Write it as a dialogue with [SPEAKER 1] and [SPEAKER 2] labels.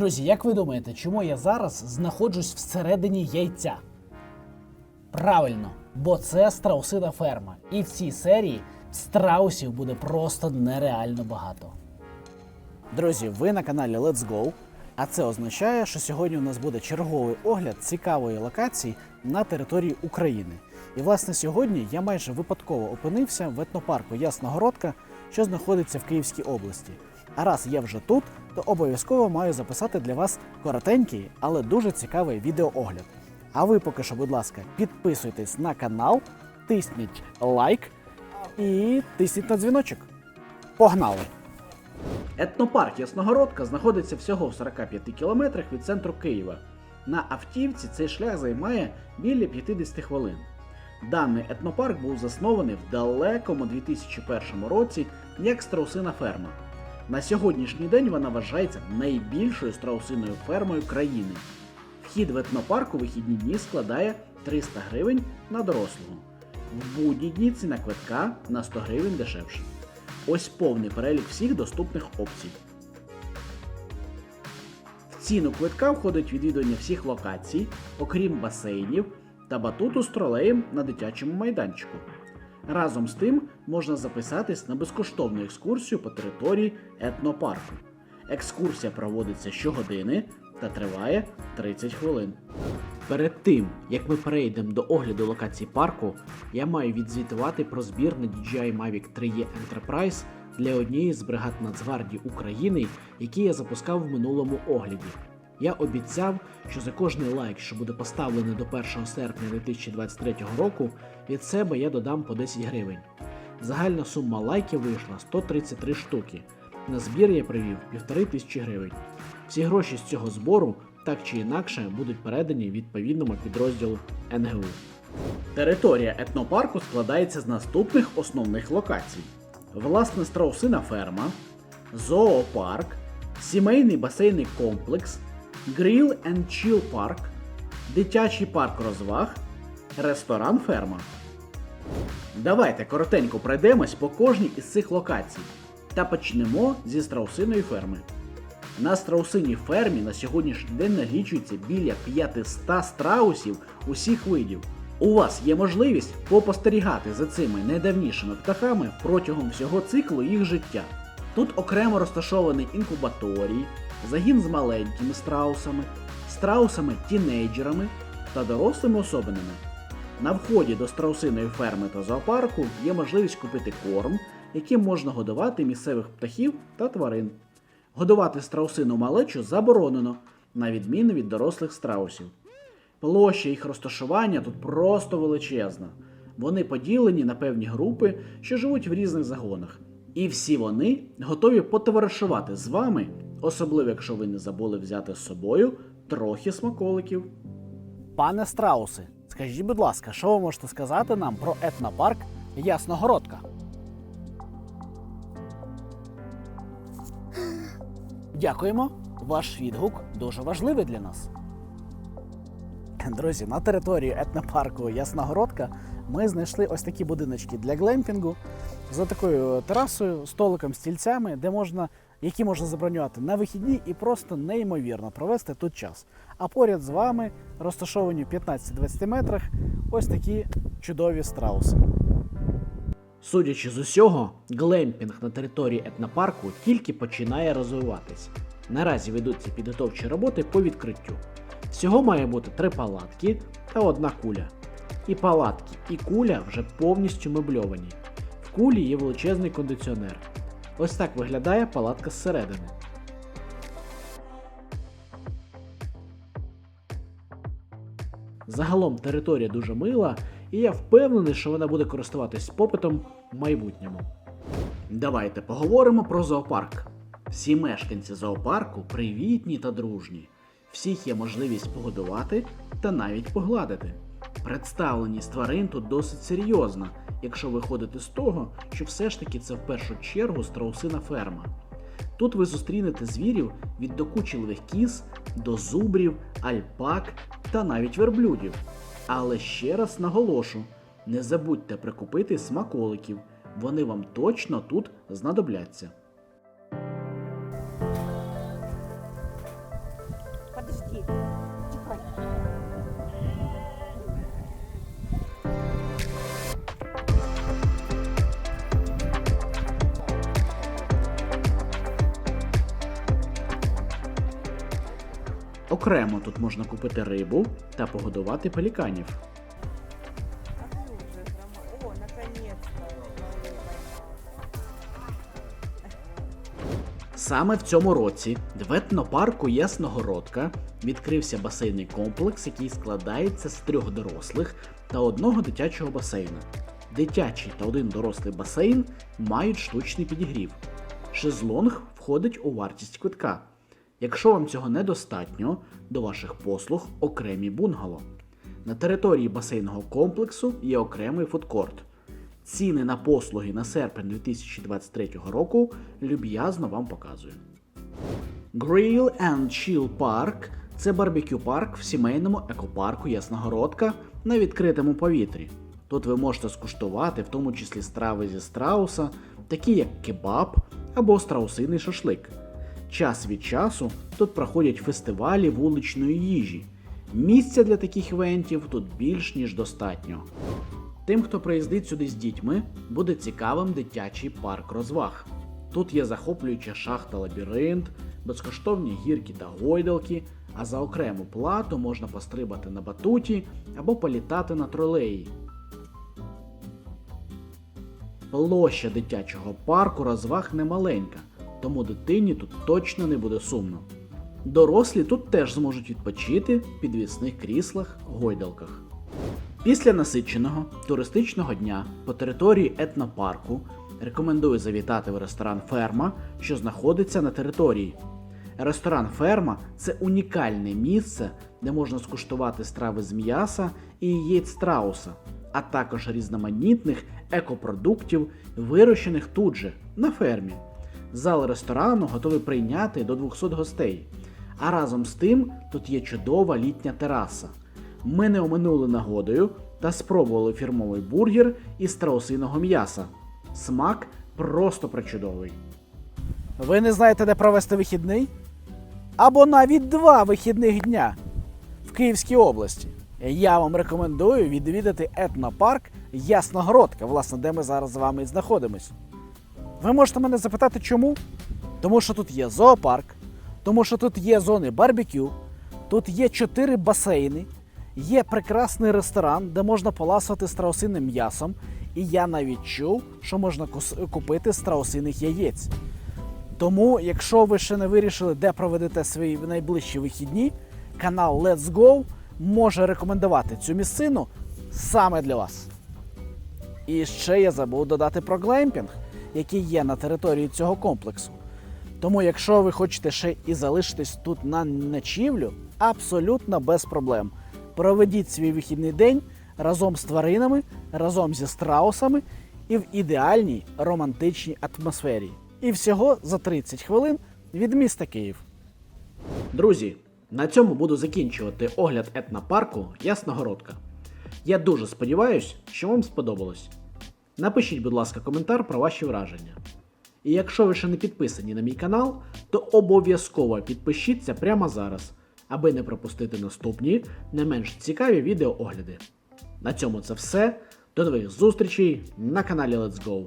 [SPEAKER 1] Друзі, як ви думаєте, чому я зараз знаходжусь всередині яйця? Правильно, бо це страусина ферма. І в цій серії страусів буде просто нереально багато. Друзі, ви на каналі Let's Go. А це означає, що сьогодні у нас буде черговий огляд цікавої локації на території України. І власне сьогодні я майже випадково опинився в етнопарку Ясногородка, що знаходиться в Київській області. А раз я вже тут, то обов'язково маю записати для вас коротенький, але дуже цікавий відеоогляд. А ви поки що, будь ласка, підписуйтесь на канал, тисніть лайк і тисніть на дзвіночок. Погнали! Етнопарк Ясногородка знаходиться всього в 45 кілометрах від центру Києва. На автівці цей шлях займає біля 50 хвилин. Даний етнопарк був заснований в далекому 2001 році як страусина ферма. На сьогоднішній день вона вважається найбільшою страусиною фермою країни. Вхід в етнопарк у вихідні дні складає 300 гривень на дорослого. В будні дні ціна квитка на 100 гривень дешевше. Ось повний перелік всіх доступних опцій. В ціну квитка входить відвідування всіх локацій, окрім басейнів та батуту з тролеєм на дитячому майданчику. Разом з тим можна записатись на безкоштовну екскурсію по території етнопарку. Екскурсія проводиться щогодини та триває 30 хвилин. Перед тим, як ми перейдемо до огляду локацій парку, я маю відзвітувати про збір на DJI Mavic 3E Enterprise для однієї з бригад Нацгвардії України, які я запускав в минулому огляді. Я обіцяв, що за кожний лайк, що буде поставлений до 1 серпня 2023 року, від себе я додам по 10 гривень. Загальна сума лайків вийшла 133 штуки. На збір я привів 1500 гривень. Всі гроші з цього збору так чи інакше будуть передані відповідному підрозділу НГУ. Територія етнопарку складається з наступних основних локацій: власне страусина ферма, зоопарк, сімейний басейний комплекс, Grill and Chill парк, дитячий парк розваг, ресторан ферма. Давайте коротенько пройдемось по кожній із цих локацій та почнемо зі страусиної ферми. На страусиній фермі на сьогоднішній день налічується біля 500 страусів усіх видів. У вас є можливість попостерігати за цими найдавнішими птахами протягом всього циклу їх життя. Тут окремо розташований інкубаторій, загін з маленькими страусами, страусами-тінейджерами та дорослими особинами. На вході до страусиної ферми та зоопарку є можливість купити корм, яким можна годувати місцевих птахів та тварин. Годувати страусину малечу заборонено, на відміну від дорослих страусів. Площа їх розташування тут просто величезна. Вони поділені на певні групи, що живуть в різних загонах. І всі вони готові потоваришувати з вами, особливо якщо ви не забули взяти з собою трохи смаколиків. Пане страуси, скажіть, будь ласка, що ви можете сказати нам про етнопарк Ясногородка? Дякуємо. Ваш відгук дуже важливий для нас. Друзі, на території етнопарку Ясногородка ми знайшли ось такі будиночки для глемпінгу за такою терасою, столиком, стільцями, де можна, які можна забронювати на вихідні і просто неймовірно провести тут час. А поряд з вами розташовані в 15-20 метрах ось такі чудові страуси. Судячи з усього, глемпінг на території етнопарку тільки починає розвиватись. Наразі ведуться підготовчі роботи по відкриттю. Всього має бути три палатки та одна куля. І палатки, і куля вже повністю мебльовані. В кулі є величезний кондиціонер. Ось так виглядає палатка зсередини. Загалом територія дуже мила, і я впевнений, що вона буде користуватись попитом в майбутньому. Давайте поговоримо про зоопарк. Всі мешканці зоопарку привітні та дружні. Всіх є можливість погодувати та навіть погладити. Представленість тварин тут досить серйозна, якщо виходити з того, що все ж таки це в першу чергу страусина ферма. Тут ви зустрінете звірів від докучливих кіз до зубрів, альпак та навіть верблюдів. Але ще раз наголошу: не забудьте прикупити смаколиків, вони вам точно тут знадобляться. Подожди. Окремо тут можна купити рибу та погодувати пеліканів. Саме в цьому році в етнопарку Ясногородка відкрився басейний комплекс, який складається з трьох дорослих та одного дитячого басейну. Дитячий та один дорослий басейн мають штучний підігрів. Шезлонг входить у вартість квитка. Якщо вам цього недостатньо, до ваших послуг окремі бунгало. На території басейного комплексу є окремий фудкорт. Ціни на послуги на серпень 2023 року люб'язно вам показую. Grill and Chill Park – це барбекю парк в сімейному екопарку Ясногородка на відкритому повітрі. Тут ви можете скуштувати в тому числі страви зі страуса, такі як кебаб або страусиний шашлик. Час від часу тут проходять фестивалі вуличної їжі. Місця для таких івентів тут більш ніж достатньо. Тим, хто приїздить сюди з дітьми, буде цікавим дитячий парк розваг. Тут є захоплююча шахта лабіринт, безкоштовні гірки та гойдалки, а за окрему плату можна пострибати на батуті або політати на тролеї. Площа дитячого парку розваг немаленька, тому дитині тут точно не буде сумно. Дорослі тут теж зможуть відпочити в підвісних кріслах, гойдалках. Після насиченого туристичного дня по території етнопарку рекомендую завітати в ресторан Ферма, що знаходиться на території. Ресторан Ферма це унікальне місце, де можна скуштувати страви з м'яса і яєць страуса, а також різноманітних екопродуктів, вирощених тут же, на фермі. Зал ресторану готовий прийняти до 200 гостей. А разом з тим тут є чудова літня тераса. Ми не оминули нагодою та спробували фірмовий бургер із страусиного м'яса. Смак просто причудовий. Ви не знаєте, де провести вихідний? Або навіть два вихідних дня в Київській області. Я вам рекомендую відвідати етнопарк Ясногородка, власне, де ми зараз з вами і знаходимось. Ви можете мене запитати, чому? Тому що тут є зоопарк, тому що тут є зони барбекю, тут є чотири басейни, є прекрасний ресторан, де можна поласувати страусиним м'ясом, і я навіть чув, що можна купити страусиних яєць. Тому, якщо ви ще не вирішили, де проведете свої найближчі вихідні, канал Let's Go може рекомендувати цю місцину саме для вас. І ще я забув додати про глемпінг, який є на території цього комплексу. Тому, якщо ви хочете ще і залишитись тут на ночівлю, абсолютно без проблем. Проведіть свій вихідний день разом з тваринами, разом зі страусами і в ідеальній романтичній атмосфері. І всього за 30 хвилин від міста Київ. Друзі, на цьому буду закінчувати огляд етнопарку Ясногородка. Я дуже сподіваюся, що вам сподобалось. Напишіть, будь ласка, коментар про ваші враження. І якщо ви ще не підписані на мій канал, то обов'язково підпишіться прямо зараз, аби не пропустити наступні, не менш цікаві відеоогляди. На цьому це все. До нових зустрічей на каналі Let's Go!